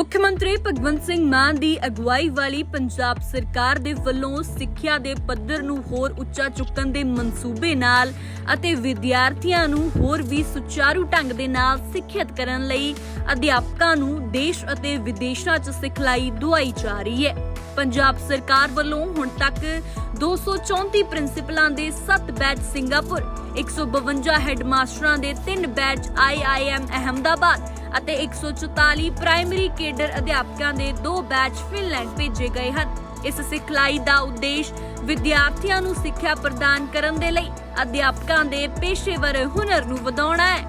ਮੁੱਖ ਮੰਤਰੀ ਭਗਵੰਤ ਸਿੰਘ ਮਾਨ ਦੀ ਅਗਵਾਈ ਵਾਲੀ ਪੰਜਾਬ ਸਰਕਾਰ ਦੇ ਵੱਲੋਂ ਸਿੱਖਿਆ ਦੇ ਪੱਧਰ ਨੂੰ ਹੋਰ ਉੱਚਾ ਚੁੱਕਣ ਦੇ ਮਨਸੂਬੇ ਨਾਲ ਅਤੇ ਵਿਦਿਆਰਥੀਆਂ ਨੂੰ ਹੋਰ ਵੀ ਸੁਚਾਰੂ ਢੰਗ ਦੇ ਨਾਲ ਸਿੱਖਿਅਤ ਕਰਨ ਲਈ ਅਧਿਆਪਕਾਂ ਨੂੰ ਦੇਸ਼ ਅਤੇ ਵਿਦੇਸ਼ਾਂ 'ਚ ਸਿਖਲਾਈ ਦੁਆਈ ਜਾ ਰਹੀ ਹੈ। ਪੰਜਾਬ ਸਰਕਾਰ ਵੱਲੋਂ ਹੁਣ ਤੱਕ 234 ਪ੍ਰਿੰਸੀਪਲਾਂ ਦੇ 7 ਬੈਚ ਸਿੰਗਾਪੁਰ 152 ਹੈੱਡਮਾਸਟਰਾਂ ਦੇ 3 ਬੈਚ ਆਈਆਈਐਮ ਅਹਮਦਾਬਾਦ ਅਤੇ 144 ਪ੍ਰਾਇਮਰੀ ਕੇਡਰ ਅਧਿਆਪਕਾਂ ਦੇ 2 ਬੈਚ ਫਿਨਲੈਂਡ ਭੇਜੇ ਗਏ ਹਨ। ਇਸ ਸਿਖਲਾਈ ਦਾ ਉਦੇਸ਼ ਵਿਦਿਆਰਥੀਆਂ ਨੂੰ ਸਿੱਖਿਆ ਪ੍ਰਦਾਨ ਕਰਨ ਦੇ ਲਈ ਅਧਿਆਪਕਾਂ ਦੇ ਪੇਸ਼ੇਵਰ ਹੁਨਰ ਨੂੰ ਵਧਾਉਣਾ ਹੈ।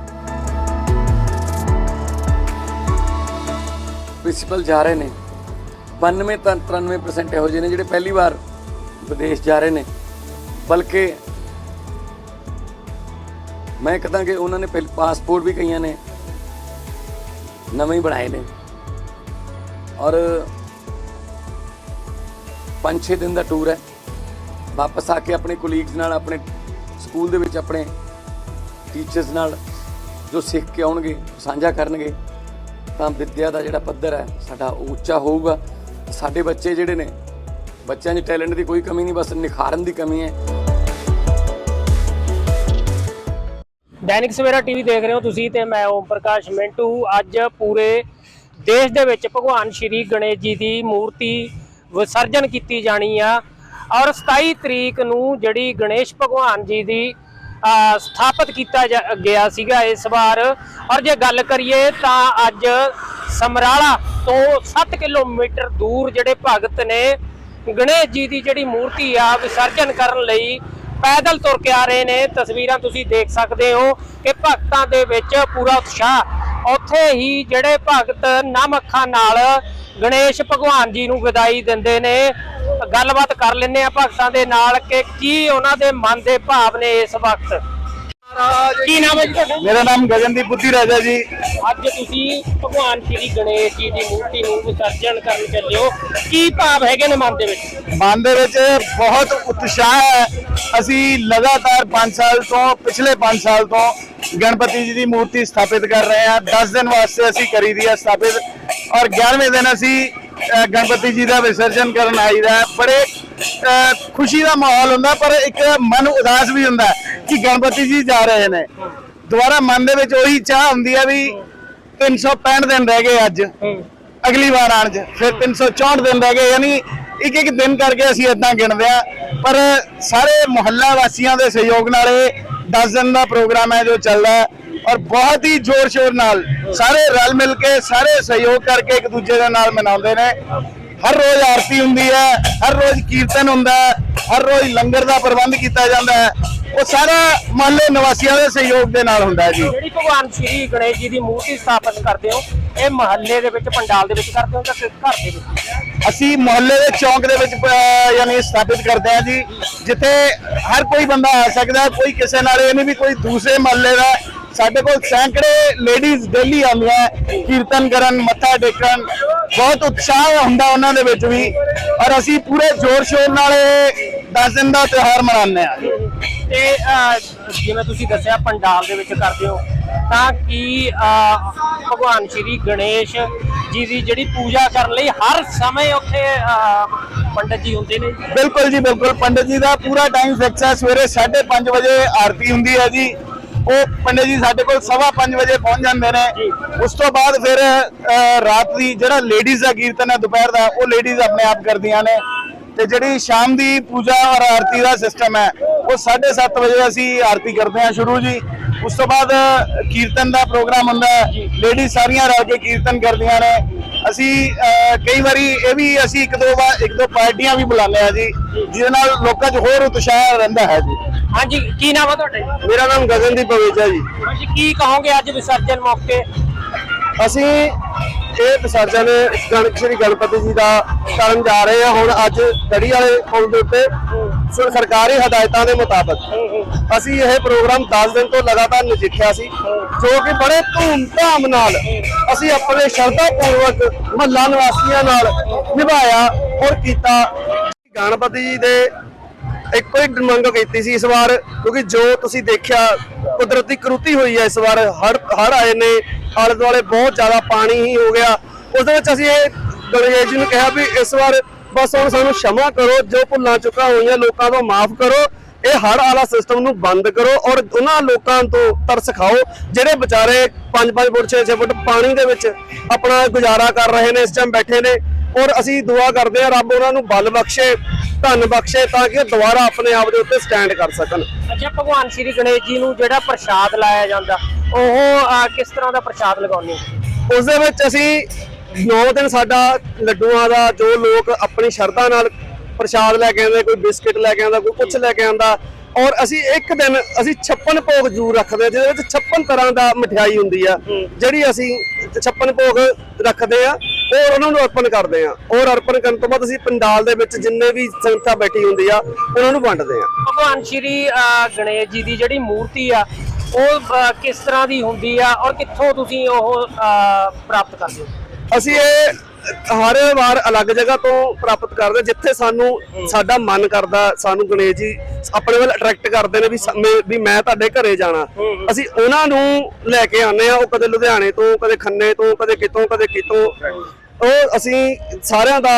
ਪ੍ਰਿੰਸੀਪਲ ਜਾ ਰਹੇ ਨੇ। 92 ਤਾਂ 93% ਇਹੋ ਜਿਹੇ ਨੇ ਜਿਹੜੇ ਪਹਿਲੀ ਵਾਰ ਵਿਦੇਸ਼ ਜਾ ਰਹੇ ਨੇ। ਬਲਕਿ ਮੈਂ ਕਹਾਂਗੇ ਉਹਨਾਂ ਨੇ ਪਾਸਪੋਰਟ ਵੀ ਕਈਆਂ ਨੇ ਨਵੇਂ ਹੀ ਬਣਾਏ ਨੇ। ਔਰ 5-6 ਦਿਨ ਦਾ ਟੂਰ ਹੈ। ਵਾਪਸ ਆ ਕੇ ਆਪਣੇ ਕੋਲੀਗਸ ਨਾਲ, ਆਪਣੇ ਸਕੂਲ ਦੇ ਵਿੱਚ ਆਪਣੇ ਟੀਚਰਸ ਨਾਲ ਜੋ ਸਿੱਖ ਕੇ ਆਉਣਗੇ, ਸਾਂਝਾ ਕਰਨਗੇ, ਤਾਂ ਵਿੱਦਿਆ ਦਾ ਜਿਹੜਾ ਪੱਧਰ ਹੈ, ਸਾਡਾ ਉਹ ਉੱਚਾ ਹੋਊਗਾ। ਸਾਡੇ ਬੱਚੇ ਜਿਹੜੇ ਨੇ, ਬੱਚਿਆਂ 'ਚ ਟੈਲੈਂਟ ਦੀ ਕੋਈ ਕਮੀ ਨਹੀਂ, ਬਸ ਨਿਖਾਰਨ ਦੀ ਕਮੀ ਹੈ। ਦੈਨਿਕ ਸਵੇਰਾ ਟੀਵੀ ਦੇਖ ਰਹੇ ਹੋ ਤੁਸੀਂ ਤੇ ਮੈਂ ਓਮ ਪ੍ਰਕਾਸ਼ ਮਿੰਟੂ। ਅੱਜ ਪੂਰੇ ਦੇਸ਼ ਦੇ ਵਿੱਚ ਭਗਵਾਨ ਸ਼੍ਰੀ ਗਣੇਸ਼ ਜੀ ਦੀ ਮੂਰਤੀ ਵਿਸਰਜਨ ਕੀਤੀ ਜਾਣੀ ਆ। ਔਰ 27 ਤਰੀਕ ਨੂੰ ਜਿਹੜੀ ਗਣੇਸ਼ ਭਗਵਾਨ ਜੀ ਦੀ ਅਹ, ਸਥਾਪਿਤ ਕੀਤਾ ਜਾ- ਗਿਆ ਸੀਗਾ ਇਸ ਵਾਰ। ਔਰ ਜੇ ਗੱਲ ਕਰੀਏ ਤਾਂ ਅੱਜ ਸਮਰਾਲਾ ਤੋਂ 7 ਕਿਲੋਮੀਟਰ ਦੂਰ ਜਿਹੜੇ ਭਗਤ ਨੇ ਗਣੇਸ਼ ਜੀ ਦੀ ਜਿਹੜੀ ਮੂਰਤੀ ਆ ਵਿਸਰਜਨ ਕਰਨ ਲਈ ਪੈਦਲ ਤੁਰ ਕੇ ਆ ਰਹੇ ਨੇ। ਤਸਵੀਰਾਂ ਤੁਸੀਂ ਦੇਖ ਸਕਦੇ ਹੋ ਕਿ ਭਗਤਾਂ ਦੇ ਵਿੱਚ ਪੂਰਾ ਉਤਸ਼ਾਹ। ਉੱਥੇ ਹੀ ਜਿਹੜੇ ਭਗਤ ਨਮ ਅੱਖਾਂ ਨਾਲ ਗਣੇਸ਼ ਭਗਵਾਨ ਜੀ ਨੂੰ ਵਿਦਾਈ ਦਿੰਦੇ ਨੇ। ਗੱਲਬਾਤ ਕਰ ਲੈਂਦੇ ਆ ਭਗਤਾਂ ਦੇ ਨਾਲ ਕਿ ਕੀ ਉਹਨਾਂ ਦੇ ਮਨ ਦੇ ਭਾਵ ਨੇ ਇਸ ਵਕਤ। ਕੀ ਨਾਮ ਹੈ ਜੀ ਤੁਹਾਡਾ? ਮੇਰਾ ਨਾਮ ਗਗਨਦੀਪ ਬੁੱਧੀ ਰਾਜਾ ਜੀ। ਅੱਜ ਤੁਸੀਂ ਭਗਵਾਨ ਸ਼੍ਰੀ ਗਣੇਸ਼ ਜੀ ਦੀ ਮੂਰਤੀ ਨੂੰ ਵਿਸਰਜਨ ਕਰਨ ਚੱਲੇ ਹੋ। ਕੀ ਭਾਵ ਹੈਗੇ ਨੇ ਮਨ ਦੇ ਵਿੱਚ? ਮਨ ਦੇ ਵਿੱਚ ਬਹੁਤ ਉਤਸ਼ਾਹ ਹੈ। ਅਸੀਂ ਲਗਾਤਾਰ 5 ਸਾਲ ਤੋਂ ਪਿਛਲੇ 5 ਸਾਲ ਤੋਂ ਗਣਪਤੀ ਜੀ ਦੀ ਮੂਰਤੀ ਸਥਾਪਿਤ ਕਰ ਰਹੇ ਹਾਂ। 10 ਦਿਨ ਵਾਸਤੇ ਅਸੀਂ ਕਰੀ ਦੀ ਹੈ ਸਥਾਪਿਤ। ਔਰ 11ਵੇਂ ਦਿਨ ਅਸੀਂ ਗਣਪਤੀ ਜੀ ਦਾ ਵਿਸਰਜਨ ਕਰਨ ਆਈਦਾ ਬੜੇ ਖੁਸ਼ੀ ਦਾ ਮਾਹੌਲ ਹੁੰਦਾ ਪਰ ਇੱਕ ਮਨ ਉਦਾਸ ਵੀ ਹੁੰਦਾ ਹੈ। ਕਿ ਗਣਪਤੀ ਜੀ ਜਾ ਰਹੇ ਨੇ। ਦੁਬਾਰਾ ਮਨ ਦੇ ਵਿੱਚ ਉਹੀ ਚਾਹ ਹੁੰਦੀ ਹੈ ਵੀ 365 ਦਿਨ ਰਹਿ ਗਏ ਅੱਜ। ਅਗਲੀ ਵਾਰ ਆਣ ਚ, ਫਿਰ 364 ਦਿਨ ਰਹਿ ਗਏ, ਯਾਨੀ ਇੱਕ ਇੱਕ ਦਿਨ ਕਰਕੇ ਅਸੀਂ ਇਦਾਂ ਗਿਣਦੇ ਆ। ਪਰ ਸਾਰੇ ਮੁਹੱਲਾ ਵਾਸੀਆਂ ਦੇ ਸਹਿਯੋਗ ਨਾਲ ਇਹ 10 ਦਿਨ ਦਾ ਪ੍ਰੋਗਰਾਮ ਹੈ ਜੋ ਚੱਲਦਾ ਹੈ ਔਰ ਬਹੁਤ ਹੀ ਜ਼ੋਰ ਸ਼ੋਰ ਨਾਲ ਸਾਰੇ ਰਲ ਮਿਲ ਕੇ, ਸਾਰੇ ਸਹਿਯੋਗ ਕਰਕੇ ਇੱਕ ਦੂਜੇ ਦੇ ਨਾਲ ਮਨਾਉਂਦੇ ਨੇ। ਹਰ ਰੋਜ਼ ਆਰਤੀ ਹੁੰਦੀ ਹੈ, ਹਰ ਰੋਜ਼ ਕੀਰਤਨ ਹੁੰਦਾ ਹੈ, ਹਰ ਰੋਜ਼ ਲੰਗਰ ਦਾ ਪ੍ਰਬੰਧ ਕੀਤਾ ਜਾਂਦਾ ਹੈ। ਉਹ ਸਾਰਾ ਮੁਹੱਲੇ ਨਿਵਾਸੀਆਂ ਦੇ ਸਹਿਯੋਗ ਦੇ ਨਾਲ ਹੁੰਦਾ ਹੈ ਜੀ। ਜਿਹੜੀ ਭਗਵਾਨ ਸ਼੍ਰੀ ਗਣੇਸ਼ ਜੀ ਦੀ ਮੂਰਤੀ ਸਥਾਪਿਤ ਕਰਦੇ ਹੋ ਇਹ ਮਹੱਲੇ ਦੇ ਵਿੱਚ ਪੰਡਾਲ ਦੇ ਵਿੱਚ ਕਰਦੇ ਹੋ ਜਾਂ ਫਿਰ ਘਰ ਦੇ ਵਿੱਚ? ਅਸੀਂ ਮੁਹੱਲੇ ਦੇ ਚੌਂਕ ਦੇ ਵਿੱਚ ਅਹ, ਯਾਨੀ ਸਥਾਪਿਤ ਕਰਦੇ ਹਾਂ ਜੀ। ਜਿੱਥੇ ਹਰ ਕੋਈ ਬੰਦਾ ਆ ਸਕਦਾ ਹੈ, ਕੋਈ ਕਿਸੇ ਨਾਲ ਇਹ ਨਹੀਂ ਵੀ ਕੋਈ ਦੂਸਰੇ ਮੁਹੱਲੇ ਦਾ। ਹੈ। ਸਾਡੇ ਕੋਲ ਸੈਂਕੜੇ ਲੇਡੀਜ਼ ਡੇਲੀ ਆਉਂਦੀਆਂ ਹੈ, ਕੀਰਤਨ ਕਰਨ ਮੱਥਾ ਟੇਕਣ। ਬਹੁਤ ਉਤਸ਼ਾਹ ਹੁੰਦਾ ਉਹਨਾਂ ਦੇ ਵਿੱਚ ਵੀ। ਔਰ ਅਸੀਂ ਪੂਰੇ ਜ਼ੋਰ ਸ਼ੋਰ ਨਾਲ ਇਹ 10 ਦਿਨ ਦਾ ਤਿਉਹਾਰ ਮਨਾਉਂਦੇ ਹਾਂ। ਤੇ ਜਿਵੇਂ ਤੁਸੀਂ ਦੱਸਿਆ ਪੰਡਾਲ ਦੇ ਵਿੱਚ ਕਰਦੇ ਹੋ ਤਾਂ ਕੀ ਭਗਵਾਨ ਸ਼੍ਰੀ ਗਣੇਸ਼ ਜੀ ਦੀ ਜਿਹੜੀ ਪੂਜਾ ਕਰਨ ਲਈ ਹਰ ਸਮੇਂ ਉੱਥੇ ਪੰਡਤ ਜੀ ਹੁੰਦੇ ਨੇ? ਬਿਲਕੁਲ ਜੀ ਬਿਲਕੁਲ। ਪੰਡਤ ਜੀ ਦਾ ਪੂਰਾ ਟਾਈਮ ਫਿਕਸ ਹੈ। ਸਵੇਰੇ 5:30 ਵਜੇ ਆਰਤੀ ਹੁੰਦੀ ਹੈ ਜੀ। ਉਹ ਪੰਡਤ ਜੀ ਸਾਡੇ ਕੋਲ ਸਵਾ 5 ਵਜੇ ਪਹੁੰਚ ਜਾਂਦੇ ਨੇ। ਉਸ ਤੋਂ ਬਾਅਦ ਫਿਰ ਰਾਤ ਦੀ ਜਿਹੜਾ ਲੇਡੀਜ਼ ਦਾ ਕੀਰਤਨ ਹੈ ਦੁਪਹਿਰ ਦਾ ਉਹ ਲੇਡੀਜ਼ ਆਪਣੇ ਆਪ ਕਰਦੀਆਂ ਨੇ। ਤੇ ਜਿਹੜੀ ਸ਼ਾਮ ਦੀ ਪੂਜਾ ਔਰ ਆਰਤੀ ਦਾ ਸਿਸਟਮ ਹੈ ਉਹ 7:30 ਵਜੇ ਅਸੀਂ ਆਰਤੀ ਕਰਦੇ ਹਾਂ ਸ਼ੁਰੂ ਜੀ। ਉਸ ਤੋਂ ਬਾਅਦ ਕੀਰਤਨ ਦਾ ਪ੍ਰੋਗਰਾਮ ਹੁੰਦਾ ਹੈ। ਲੇਡੀਜ਼ ਸਾਰੀਆਂ ਰਲ ਕੇ ਕੀਰਤਨ ਕਰਦੀਆਂ ਨੇ। ਅਸੀਂ ਕਈ ਵਾਰੀ ਇਹ ਵੀ ਅਸੀਂ ਇੱਕ ਦੋ ਵਾਰ ਇੱਕ ਦੋ ਪਾਰਟੀਆਂ ਵੀ ਬੁਲਾਉਂਦੇ ਆ ਜੀ ਜਿਹਦੇ ਨਾਲ ਲੋਕਾਂ 'ਚ ਹੋਰ ਉਤਸ਼ਾਹ ਰਹਿੰਦਾ ਹੈ ਜੀ। ਹਾਂਜੀ ਕੀ ਨਾਮ ਹੈ ਤੁਹਾਡਾ? ਮੇਰਾ ਨਾਮ ਗਗਨਦੀਪ ਬਵੇਜਾ ਜੀ। ਹਾਂਜੀ ਕੀ ਕਹੋਗੇ ਅੱਜ ਵਿਸਰਜਨ ਮੌਕੇ? ਅਸੀਂ ਇਹ ਵਿਸਰਜਨ ਗਣਕ ਸ਼੍ਰੀ ਗਣਪਤੀ ਜੀ ਦਾ ਕਰਨ ਜਾ ਰਹੇ ਹਾਂ। ਹੁਣ ਅੱਜ ਦੜੀ ਵਾਲੇ ਪੁਲ ਦੇ ਉੱਤੇ ਸਰਕਾਰੀ ਹਦਾਇਤਾਂ ਦੇ ਮੁਤਾਬਕ ਅਸੀਂ ਇਹ ਪ੍ਰੋਗਰਾਮ 10 ਦਿਨ ਤੋਂ ਲਗਾਤਾਰ ਨਜਿੱਠਿਆ ਸੀ ਜੋ ਕਿ ਬੜੇ ਧੂਮ-ਧਾਮ ਨਾਲ ਅਸੀਂ ਆਪਣੇ ਸ਼ਰਧਾ ਪੂਰਵਕ ਮਹੱਲਾ ਨਿਵਾਸੀਆਂ ਨਾਲ ਨਿਭਾਇਆ ਔਰ ਕੀਤਾ। ਗਣਪਤੀ ਜੀ ਦੇ ਇੱਕੋ ਹੀ ਮੰਗ ਕੀਤੀ ਸੀ ਇਸ ਵਾਰ ਕਿਉਂਕਿ ਜੋ ਤੁਸੀਂ ਦੇਖਿਆ ਕੁਦਰਤੀ ਕਰੂਤੀ ਹੋਈ ਹੈ ਇਸ ਵਾਰ ਹੜ ਹੜ ਆਏ ਨੇ ਆਲੇ ਦੁਆਲੇ ਬਹੁਤ ਜ਼ਿਆਦਾ ਪਾਣੀ ਹੀ ਹੋ ਗਿਆ। ਉਸ ਦੇ ਵਿੱਚ ਅਸੀਂ ਇਹ ਗਣੇਸ਼ ਜੀ ਨੂੰ ਕਿਹਾ ਵੀ ਇਸ ਵਾਰ ਬਸ ਹੁਣ ਸਾਨੂੰ ਸ਼ਮਾ ਕਰੋ ਜੋ ਭੁੱਲਾਂ ਚੁੱਕਾ ਹੋਈਆਂ ਲੋਕਾਂ ਤੋਂ ਮਾਫ ਕਰੋ ਇਹ ਹੜ ਵਾਲਾ ਸਿਸਟਮ ਨੂੰ ਬੰਦ ਕਰੋ ਔਰ ਉਹਨਾਂ ਲੋਕਾਂ ਤੋਂ ਤਰਸ ਖਾਓ ਜਿਹੜੇ ਵਿਚਾਰੇ 5-5 ਫੁੱਟ 6-6 ਫੁੱਟ ਪਾਣੀ ਦੇ ਵਿੱਚ ਆਪਣਾ ਗੁਜ਼ਾਰਾ ਕਰ ਰਹੇ ਨੇ ਇਸ ਟਾਈਮ ਬੈਠੇ ਨੇ ਔਰ ਅਸੀਂ ਦੁਆ ਕਰਦੇ ਹਾਂ ਰੱਬ ਉਹਨਾਂ ਨੂੰ ਬਲ ਬਖਸ਼ੇ ਧੰਨ ਬਖਸ਼ੇ ਤਾਂ ਕਿ ਦੁਬਾਰਾ ਆਪਣੇ ਆਪ ਦੇ ਉੱਤੇ ਸਟੈਂਡ ਕਰ ਸਕਣ। ਅੱਛਾ ਭਗਵਾਨ ਸ੍ਰੀ ਗਣੇਸ਼ ਜੀ ਨੂੰ ਜਿਹੜਾ ਪ੍ਰਸ਼ਾਦ ਲਾਇਆ ਜਾਂਦਾ ਉਹ ਕਿਸ ਤਰ੍ਹਾਂ ਦਾ ਪ੍ਰਸ਼ਾਦ ਲਗਾਉਂਦੇ ਉਸ ਦੇ ਵਿੱਚ ਅਸੀਂ 9 ਦਿਨ ਸਾਡਾ ਲੱਡੂਆਂ ਦਾ ਜੋ ਲੋਕ ਆਪਣੀ ਸ਼ਰਧਾ ਨਾਲ ਪ੍ਰਸ਼ਾਦ ਲੈ ਕੇ ਆਉਂਦੇ ਕੋਈ ਬਿਸਕਟ ਲੈ ਕੇ ਆਉਂਦਾ ਕੋਈ ਕੁਝ ਲੈ ਕੇ ਆਉਂਦਾ ਔਰ ਅਸੀਂ ਇੱਕ ਦਿਨ ਅਸੀਂ 56 ਭੋਗ ਜ਼ਰੂਰ ਰੱਖਦੇ ਹਾਂ ਜਿਹਦੇ ਵਿੱਚ 56 ਤਰ੍ਹਾਂ ਦਾ ਮਠਿਆਈ ਹੁੰਦੀ ਆ ਜਿਹੜੀ ਅਸੀਂ 56 ਭੋਗ ਰੱਖਦੇ ਆ ਔਰ ਉਹਨਾਂ ਨੂੰ ਅਰਪਣ ਕਰਦੇ ਆ ਔਰ ਅਰਪਣ ਕਰਨ ਤੋਂ ਬਾਅਦ ਅਸੀਂ ਪੰਡਾਲ ਦੇ ਵਿੱਚ ਜਿੰਨੇ ਵੀ ਸੰਗਤਾਂ ਬੈਠੀ ਹੁੰਦੀ ਆ ਉਹਨਾਂ ਨੂੰ ਵੰਡਦੇ ਆ ਭਗਵਾਨ ਸ਼੍ਰੀ ਗਣੇਸ਼ ਜੀ ਦੀ ਜਿਹੜੀ ਮੂਰਤੀ ਆ ਉਹ ਕਿਸ ਤਰ੍ਹਾਂ ਦੀ ਹੁੰਦੀ ਆ ਔਰ ਕਿੱਥੋਂ ਤੁਸੀਂ ਉਹ ਪ੍ਰਾਪਤ ਕਰਦੇ ਹੋ? ਅਸੀਂ ਇਹ ਹਰ ਵਾਰ ਅਲੱਗ ਜਗ੍ਹਾ ਤੋਂ ਪ੍ਰਾਪਤ ਕਰਦੇ ਜਿੱਥੇ ਸਾਨੂੰ ਸਾਡਾ ਮਨ ਕਰਦਾ ਸਾਨੂੰ ਗਣੇਸ਼ ਜੀ ਆਪਣੇ ਵੱਲ ਅਟਰੈਕਟ ਕਰਦੇ ਨੇ ਵੀ ਵੀ ਮੈਂ ਤੁਹਾਡੇ ਘਰੇ ਜਾਣਾ। ਅਸੀਂ ਉਹਨਾਂ ਨੂੰ ਲੈ ਕੇ ਆਉਂਦੇ ਆ ਉਹ ਕਦੇ ਲੁਧਿਆਣੇ ਤੋਂ ਕਦੇ ਖੰਨੇ ਤੋਂ ਕਦੇ ਕਿਤੋਂ ਕਦੇ ਕਿਤੋਂ। ਉਹ ਅਸੀਂ ਸਾਰਿਆਂ ਦਾ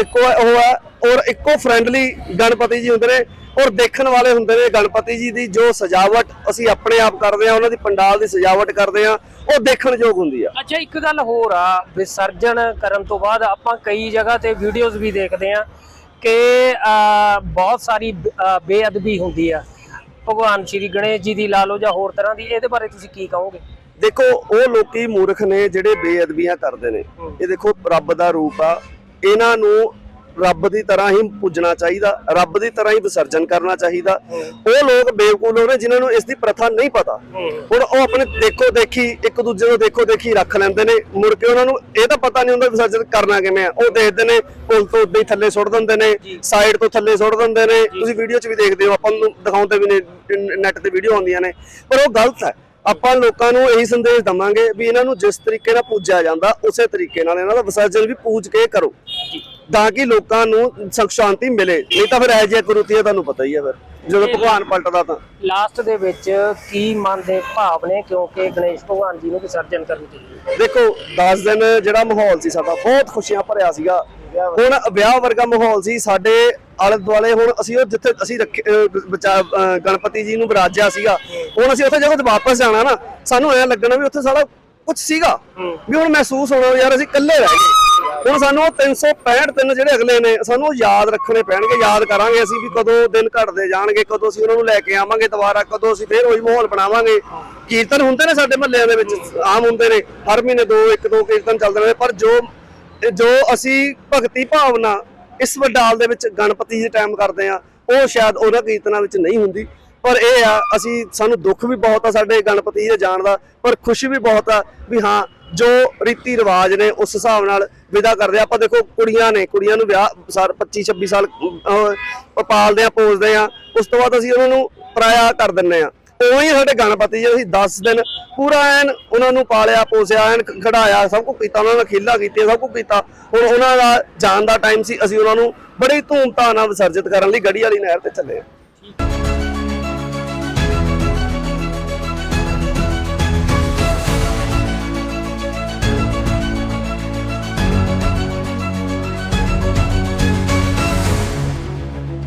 ਇੱਕੋ ਉਹ ਹੈ ਔਰ ਇੱਕੋ ਫ੍ਰੈਂਡਲੀ ਗਣਪਤੀ ਜੀ ਹੁੰਦੇ ਨੇ। ਔਰ ਦੇਖਣ ਵਾਲੇ ਹੁੰਦੇ ਨੇ ਗਣਪਤੀ ਜੀ ਦੀ ਜੋ ਸਜਾਵਟ ਅਸੀਂ ਆਪਣੇ ਆਪ ਕਰਦੇ ਆ ਉਹਨਾਂ ਦੀ ਪੰਡਾਲ ਦੀ ਸਜਾਵਟ ਕਰਦੇ ਆ ਉਹ ਦੇਖਣ ਯੋਗ ਹੁੰਦੀ ਆ। ਅੱਛਾ ਇੱਕ ਗੱਲ ਹੋਰ ਆ ਵਿਸਰਜਨ ਕਰਨ ਤੋਂ ਬਾਅਦ ਆਪਾਂ ਕਈ ਜਗ੍ਹਾ ਤੇ ਵੀਡੀਓਜ਼ ਵੀ ਦੇਖਦੇ ਆ ਕਿ ਬਹੁਤ ਸਾਰੀ ਬੇਅਦਬੀ ਹੁੰਦੀ ਆ। ਭਗਵਾਨ ਸ਼੍ਰੀ ਗਣੇਸ਼ ਜੀ ਦੀ ਲਾ ਲਓ ਜਾਂ ਹੋਰ ਤਰ੍ਹਾਂ ਦੀ ਇਹਦੇ ਬਾਰੇ ਤੁਸੀਂ ਕੀ ਕਹੋਗੇ? ਦੇਖੋ ਉਹ ਲੋਕੀ ਮੂਰਖ ਨੇ ਜਿਹੜੇ ਬੇਅਦਬੀਆਂ ਕਰਦੇ ਨੇ। ਇਹ ਦੇਖੋ ਰੱਬ ਦਾ ਰੂਪ ਆ। ਇਹਨਾਂ ਨੂੰ ਰੱਬ ਦੀ ਤਰ੍ਹਾਂ ਹੀ ਪੁੱਜਣਾ ਚਾਹੀਦਾ ਰੱਬ ਦੀ ਤਰ੍ਹਾਂ ਹੀ ਵਿਸਰਜਨ ਕਰਨਾ ਚਾਹੀਦਾ। ਉਹ ਲੋਕ ਬੇਵਕੂਫ ਲੋਕ ਨੇ ਜਿਨ੍ਹਾਂ ਨੂੰ ਇਸ ਦੀ ਪ੍ਰਥਾ ਨਹੀਂ ਪਤਾ। ਹੁਣ ਉਹ ਆਪਣੇ ਦੇਖੋ ਦੇਖੀ ਇੱਕ ਦੂਜੇ ਨੂੰ ਦੇਖੋ ਦੇਖੀ ਰੱਖ ਲੈਂਦੇ ਨੇ। ਮੁੜ ਕੇ ਉਹਨਾਂ ਨੂੰ ਇਹ ਤਾਂ ਪਤਾ ਨਹੀਂ ਹੁੰਦਾ ਵਿਸਰਜਨ ਕਰਨਾ ਕਿਵੇਂ ਆ। ਉਹ ਦੇਖਦੇ ਨੇ ਪੁਲ ਤੋਂ ਉੱਦਾਂ ਹੀ ਥੱਲੇ ਸੁੱਟ ਦਿੰਦੇ ਨੇ ਸਾਈਡ ਤੋਂ ਥੱਲੇ ਸੁੱਟ ਦਿੰਦੇ ਨੇ। ਤੁਸੀਂ ਵੀਡੀਓ 'ਚ ਵੀ ਦੇਖਦੇ ਹੋ ਆਪਾਂ ਨੂੰ ਦਿਖਾਉਂਦੇ ਵੀ ਨੇ ਨੈਟ ਤੇ ਵੀਡੀਓ ਆਉਂਦੀਆਂ ਨੇ। ਪਰ ਉਹ ਗਲਤ ਹੈ। ਆਪਾਂ ਲੋਕਾਂ ਨੂੰ ਇਹੀ ਸੰਦੇਸ਼ ਦਵਾਂਗੇ ਵੀ ਇਹਨਾਂ ਨੂੰ ਜਿਸ ਤਰੀਕੇ ਨਾਲ ਪੂਜਿਆ ਜਾਂਦਾ ਉਸੇ ਤਰੀਕੇ ਨਾਲ ਇਹਨਾਂ ਦਾ ਵਿਸਰਜਨ ਵੀ ਪੂਜ ਕੇ ਕਰੋ। ਤਾਂ ਕਿ ਲੋਕਾਂ ਨੂੰ ਸੁਖ ਸ਼ਾਂਤੀ ਮਿਲੇ। ਨਹੀਂ ਤਾਂ ਫਿਰ ਇਹ ਜਿਹਾ ਕੁਰੂਤੀਆ ਤੁਹਾਨੂੰ ਪਤਾ ਹੀ ਹੈ ਫਿਰ। ਜਦੋਂ ਭਗਵਾਨ ਪਲਟਦਾ ਤਾਂ। ਲਾਸਟ ਦੇ ਵਿੱਚ ਕੀ ਮਨ ਦੇ ਭਾਵ ਨੇ? ਕਿਉਂਕਿ ਗਣੇਸ਼ ਭਗਵਾਨ ਜੀ ਨੂੰ ਵਿਸਰਜਨ ਕਰਨ ਚਾਹੀਏ ਦੇਖੋ 10 ਦਿਨ ਜਿਹੜਾ ਮਾਹੌਲ ਸੀ ਸਾਡਾ ਬਹੁਤ ਖੁਸ਼ੀਆਂ ਭਰਿਆ ਸੀਗਾ। ਹੁਣ ਵਿਆਹ ਵਰਗਾ ਮਾਹੌਲ ਸੀ ਸਾਡੇ ਆਲੇ ਦੁਆਲੇ ਹੁਣ ਅਸੀਂ ਉਹ ਜਿੱਥੇ ਅਸੀਂ ਰੱਖੇ ਬਚਾ- ਗਣਪਤੀ ਜੀ ਨੂੰ ਵਿਰਾਜਿਆ ਸੀਗਾ ਹੁਣ ਅਸੀਂ ਉੱਥੇ ਜਦੋਂ ਵਾਪਸ ਜਾਣਾ ਨਾ ਸਾਨੂੰ ਐ ਲੱਗਣਾ ਵੀ ਉੱਥੇ ਸਾਡਾ ਕੁਝ ਸੀਗਾ। ਵੀ ਹੁਣ ਮਹਿਸੂਸ ਹੋਣਾ ਯਾਰ ਅਸੀਂ ਇਕੱਲੇ ਰਹਿ ਗਏ। ਹੁਣ ਸਾਨੂੰ ਉਹ 365 ਦਿਨ ਜਿਹੜੇ ਅਗਲੇ ਨੇ ਸਾਨੂੰ ਉਹ ਯਾਦ ਰੱਖਣੇ ਪੈਣਗੇ ਯਾਦ ਕਰਾਂਗੇ ਅਸੀਂ ਵੀ ਕਦੋਂ ਦਿਨ ਘਟਦੇ ਜਾਣਗੇ ਕਦੋਂ ਅਸੀਂ ਉਹਨਾਂ ਨੂੰ ਲੈ ਕੇ ਆਵਾਂਗੇ ਦੁਬਾਰਾ ਕਦੋਂ ਅਸੀਂ ਫੇਰ ਉਹੀ ਮਾਹੌਲ ਬਣਾਵਾਂਗੇ। ਕੀਰਤਨ ਹੁੰਦੇ ਨੇ ਸਾਡੇ ਮਹੱਲਿਆਂ ਦੇ ਵਿੱਚ ਆਮ ਹੁੰਦੇ ਨੇ ਹਰ ਮਹੀਨੇ ਦੋ ਇੱਕ ਦੋ ਕੀਰਤਨ ਚੱਲਦੇ ਨੇ ਪਰ ਜੋ ਜੋ ਅਸੀਂ ਭਗਤੀ ਭਾਵਨਾ ਇਸ ਵਡਾਲ ਦੇ ਵਿੱਚ ਗਣਪਤੀ ਜੀ ਟਾਈਮ ਕਰਦੇ ਆ ਉਹ ਸ਼ਾਇਦ ਉਹਨਾਂ ਕੀਰਤਨਾਂ ਵਿੱਚ ਨਹੀਂ ਹੁੰਦੀ। ਪਰ ਇਹ ਆ, ਅਸੀਂ, ਸਾਨੂੰ ਦੁੱਖ ਵੀ ਬਹੁਤ ਆ ਸਾਡੇ ਗਣਪਤੀ ਜੀ ਦੇ ਜਾਣ ਦਾ, ਪਰ ਖੁਸ਼ੀ ਵੀ ਬਹੁਤ ਆ ਵੀ ਹਾਂ, ਜੋ ਰੀਤੀ ਰਿਵਾਜ ਨੇ ਉਸ ਹਿਸਾਬ ਨਾਲ ਵਿਦਾ ਕਰਦੇ ਆ। ਆਪਾਂ ਦੇਖੋ, ਕੁੜੀਆਂ ਨੇ, ਕੁੜੀਆਂ ਨੂੰ ਵਿਆਹ ਸਾਰ 25 26 ਸਾਲ ਪਾਲਦੇ ਆ, ਪੋਸਦੇ ਆ, ਉਸ ਤੋਂ ਬਾਅਦ ਅਸੀਂ ਉਹਨਾਂ ਨੂੰ ਪਰਾਇਆ ਕਰ ਦਿੰਨੇ ਆ। ਉਹੀ ਸਾਡੇ ਗਣਪਤੀ ਜੀ, ਅਸੀਂ 10 ਦਿਨ ਪੂਰਾ ਐਨ ਉਹਨਾਂ ਨੂੰ ਪਾਲਿਆ, ਪੋਸਿਆ, ਐਨ ਖੜਾਇਆ, ਸਭ ਕੁਝ ਕੀਤਾ, ਉਹਨਾਂ ਨਾਲ ਖੇਲਾ ਕੀਤੀਆਂ, ਸਭ ਕੁਝ ਕੀਤਾ। ਹੁਣ ਉਹਨਾਂ ਦਾ ਜਾਣ ਦਾ ਟਾਈਮ ਸੀ, ਅਸੀਂ ਉਹਨਾਂ ਨੂੰ ਬੜੀ ਧੂਮਧਾਮ ਨਾਲ ਵਿਸਰਜਿਤ ਕਰਨ ਲਈ ਗੜੀ ਵਾਲੀ ਨਹਿਰ ਤੇ ਚੱਲੇ